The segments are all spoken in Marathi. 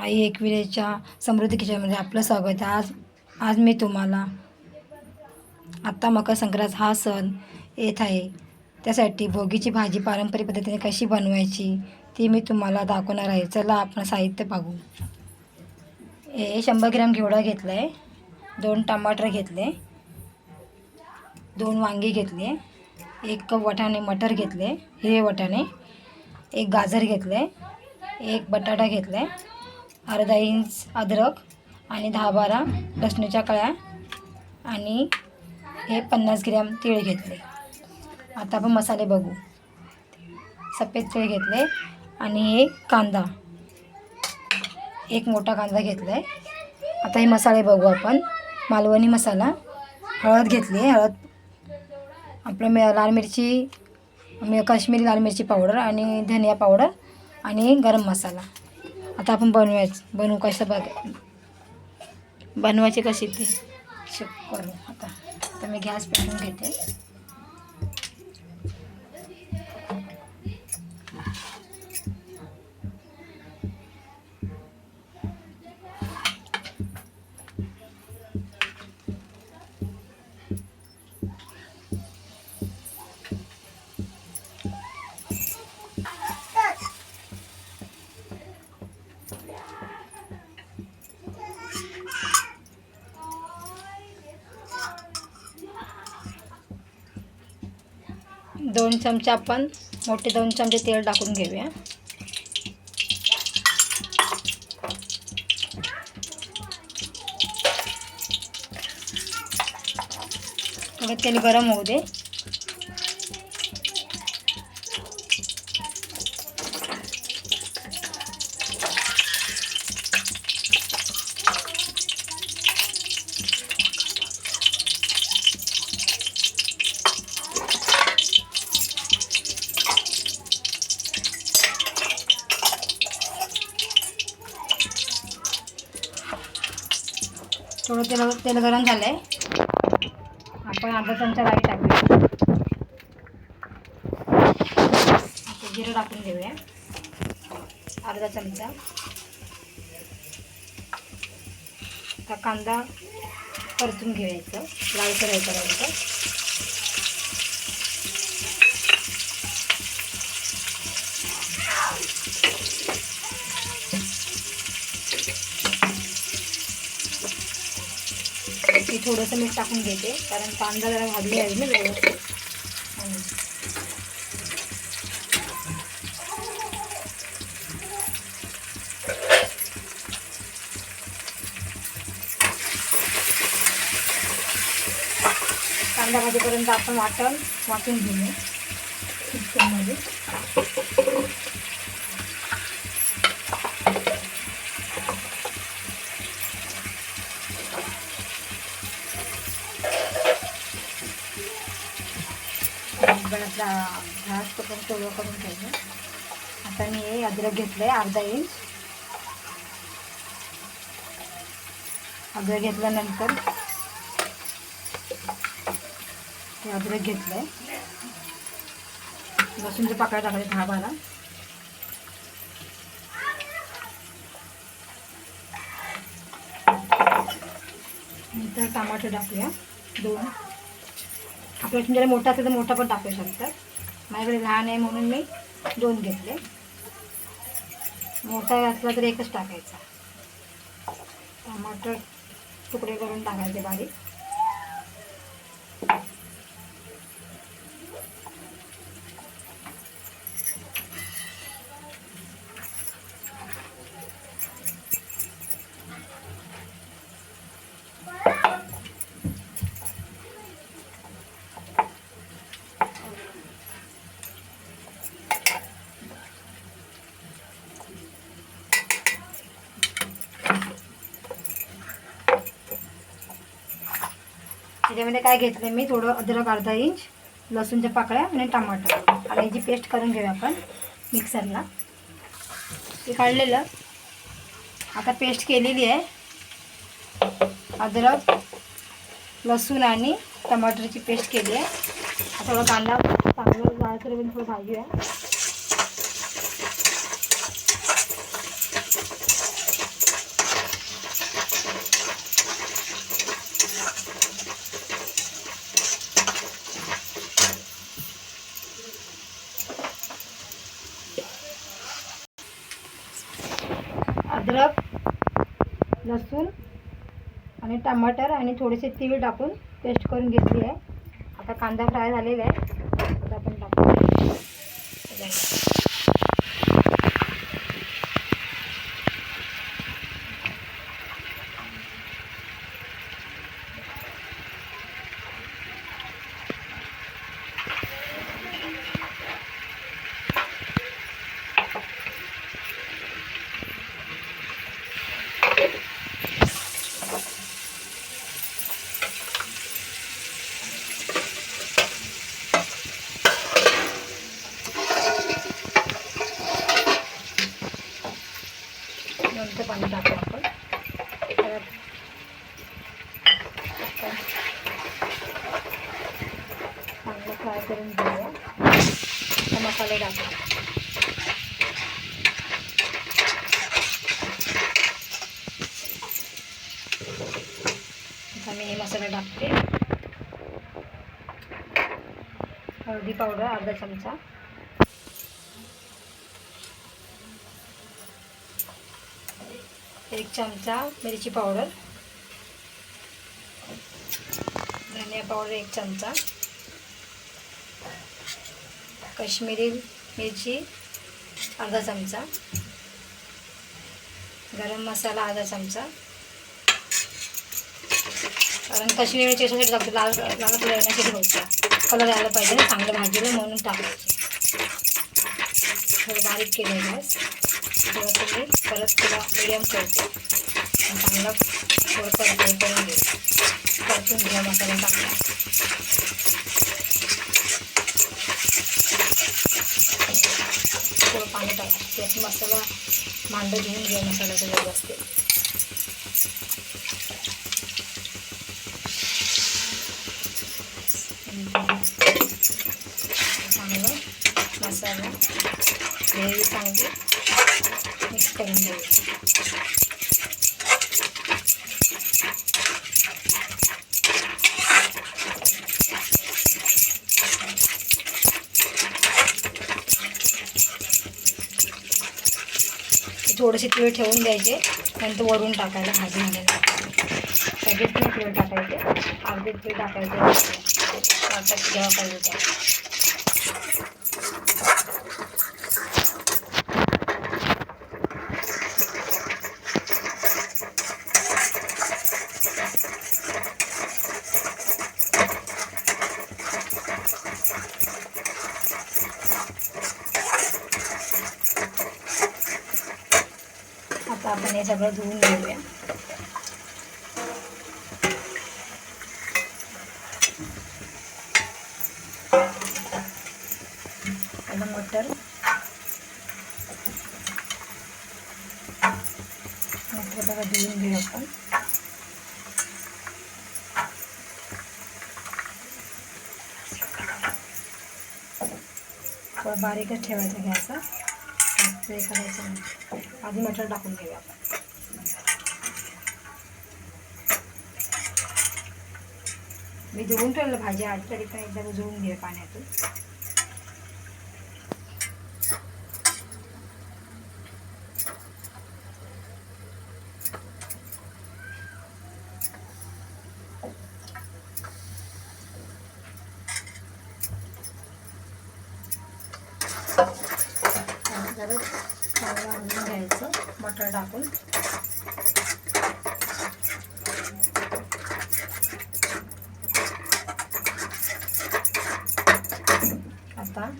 आई एकविरेच्या समृद्धी किचनमध्ये आपलं स्वागत आहे. आज आज मी तुम्हाला आत्ता मकर संक्रांत हा सण येत आहे. त्यासाठी भोगीची भाजी पारंपरिक पद्धतीने कशी बनवायची ती मी तुम्हाला दाखवणार आहे. चला आपण साहित्य पाहू. हे शंभर ग्रॅम घेवडा घेतला आहे दोन टमाटर घेतले. दोन वांगी घेतले. एक कप वटाणे मटर घेतले हिरवे वटाणे. एक गाजर घेतले. एक बटाटा घेतला आहे अर्धा इंच अद्रक आणि दहा बारा लसणीच्या कळ्या आणि हे पन्नास ग्रॅम तीळ घेतले. आता आपण मसाले बघू. सफेद तीळ घेतले आणि हे कांदा. एक मोठा कांदा घेतला आहे आता हे मसाले बघू आपण. मालवणी मसाला. हळद घेतली आहे हळद. आपलं मे लाल मिरची काश्मीरी लाल मिरची पावडर आणि धनिया पावडर आणि गरम मसाला. आता आपण बनवायचं. बनवू कसं बघ बनवायचे कशी ते? शिक करू. आता तर मी गॅस पेटून घेते. चमचे आपण मोठे दोन चमचे तेल टाकून घेऊया. थोडं तेल गरम होऊ दे. थोडं तेल तेल गरम झालं आहे आपण अर्धा चमचा राई टाकूया. आता जिरं टाकून घेऊया. अर्धा चमचा. आता कांदा परतून घ्यायचं लाल करायचं थोडंसं मीठ टाकून घेते कारण कांदा जरा भाजले आहे ना व्यवस्थित. कांदा भाजीपर्यंत आपण वाटण वाटून घेऊया चिकनमध्ये गॅसला गॅस करून करून घ्यायचं. आता मी हे अद्रक घेतलं आहे अर्धा इंच. अद्रक घेतल्यानंतर हे अद्रक घेतलं आहे लसूणचे पाकळ्या टाकले दहा बारा नंतर टमाटर टाकूया दोन. आपल्या तुमच्याकडे मोठा असेल तर मोठा पण टाकू शकतात माझ्याकडे लहान आहे म्हणून मी दोन घेतले. मोठा असला तर एकच टाकायचा. टमाटर तुकडे करून टाकायचे बारीक. त्याच्यामध्ये काय घेतलं मी? थोडं अद्रक अर्धा इंच लसूणच्या पाकळ्या आणि टमाटर. आणि याची पेस्ट करून घेऊया आपण मिक्सरला. ते काढलेलं. आता पेस्ट केलेली आहे. अद्रक लसूण आणि टमाटरची पेस्ट केली आहे. आता कांदा चांगलं जायचं थोडं भाजूया. अद्रक लसूण आणि टमाटर आणि थोडेसे तीळ टाकून पेस्ट करून घेतली आहे. आता कांदा फ्राय झालेला आहे आता आपण टाकू नंतर पाणी टाकू आपण परत चांगलं फ्राय करून घेऊया. आता मसाले टाकू आता मी हे मसाला टाकते. हळदी पावडर अर्धा चमचा. एक चमचा मिरची पावडर. धनिया पावडर एक चमचा. कश्मीरी मिरची अर्धा चमचा. गरम मसाला अर्धा चमचा. कारण कश्मीरी मिरची याच्यासाठी लाल लाल कलर येण्यासाठी होतं. कलर यायला पाहिजे ना चांगलं भाजीला म्हणून टाकायचं. थोडं बारीक केलं गॅस. थोडं तुम्ही परत तुला मिडियम ठेवते. चांगला थोडं परत करून घेऊ परतून घ्या मसाला टाकला थोडं पाणी टाक. त्यात मसाला मांडं घेऊन घ्या मसाल्याचं व्यवस्थित. चांगलं मसाला ग्रेव्ही चांगली मिक्स करून घेऊ थोडेसे तीळ ठेवून द्यायचे. नंतर वरून टाकायला भाजीमध्ये सगळेच नाही तीळ टाकायचे. अर्धे तीळ टाकायचे. जेव्हा पाहिजे तेव्हा आता आपण हे सगळं धुवून घेऊया. मटर. मटर बघा धुवून घेऊ आपण. थोडं बारीकच ठेवायचं घ्यायचं ते करायचं. आधी मटर टाकून घेऊया आपण. मी धुवून ठेवलं भाजी आठ तरी पण एकदा धुवून घे पाण्यातून. जरा चांगलं आणून घ्यायचं मटर टाकून आता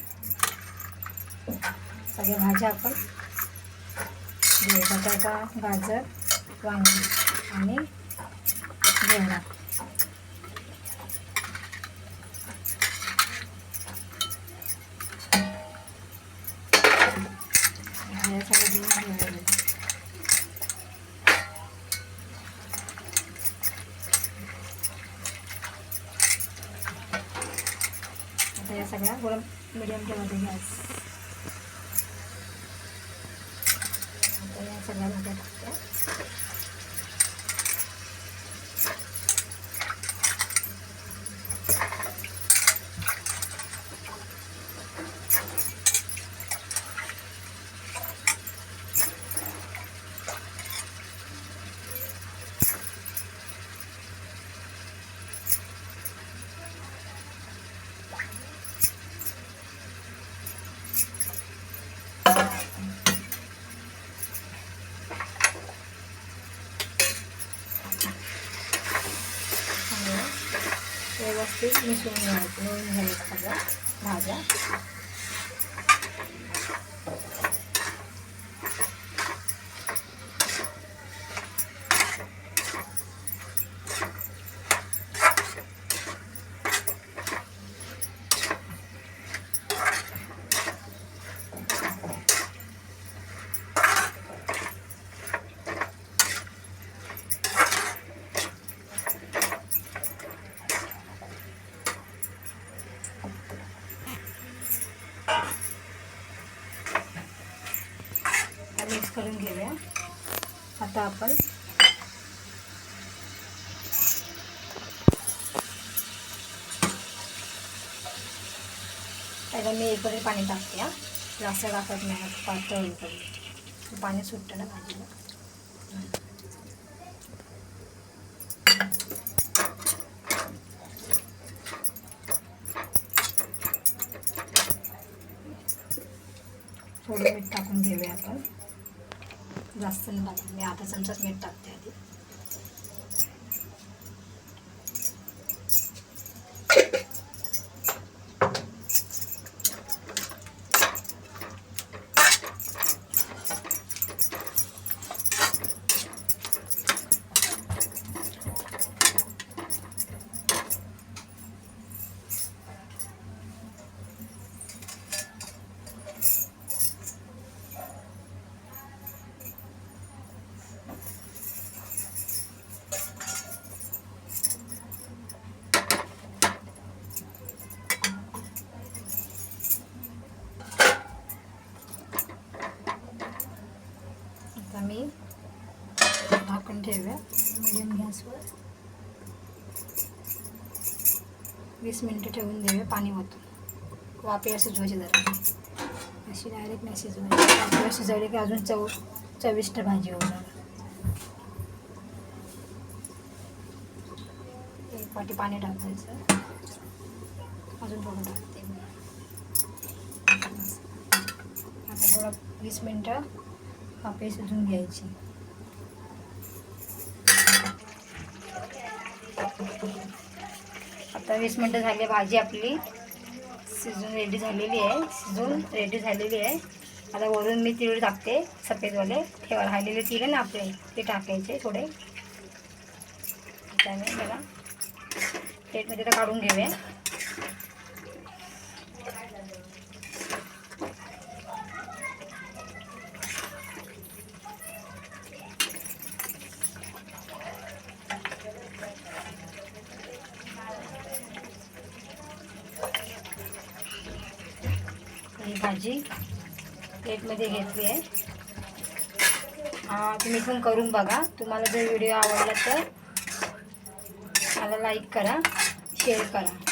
सगळ्या भाज्या आपण घेऊ बटाटा गाजर वांगी आणि घेणार भाज्या सगळ्या घेऊन घेऊया आता या सगळ्या गरम मिडियम ठेवायचे गॅस आता या सगळ्या भाज्या टाकल्या व्यवस्थित मिसळून घ्यायचं मिळून घ्यायचं सगळं भाज्या मिक्स करून घेऊया आता आपण त्याला मी एक पाणी टाकते हा. जास्त टाकत नाही पातळ पाणी सुटतं ना भाजीला थोडं मीठ टाकून घेऊया आपण जास्त नाही टाकत मी अर्धा चमचाच मीठ टाकते आधी आता मी झाकण ठेवूया मिडियम गॅसवर वीस मिनटं ठेवून देऊया पाणी ओतून वाफेवर शिजवायची जरा. अशी डायरेक्ट नाही शिजवायची वाफेवर शिजवली की अजून चव चविष्ट भाजी होणार. एक वाटी पाणी टाकायचं. अजून थोडं टाकते आता थोडं वीस मिनटं वाफे शिजून घ्यायची. आता वीस मिनटं झाली भाजी आपली. शिजून रेडी झालेली आहे. शिजून रेडी झालेली आहे. आता वरून मी तीळ टाकते सफेदवाले. ठेवा राहिलेले तीळ आहे ना आपले ते टाकायचे थोडे. त्याने मला प्लेटमध्ये तर काढून घेऊया. भाजी प्लेटमध्ये घेतली आहे. तुम्ही पण करून बघा. तुम्हाला जर व्हिडिओ आवडला तर मला लाईक करा शेअर करा.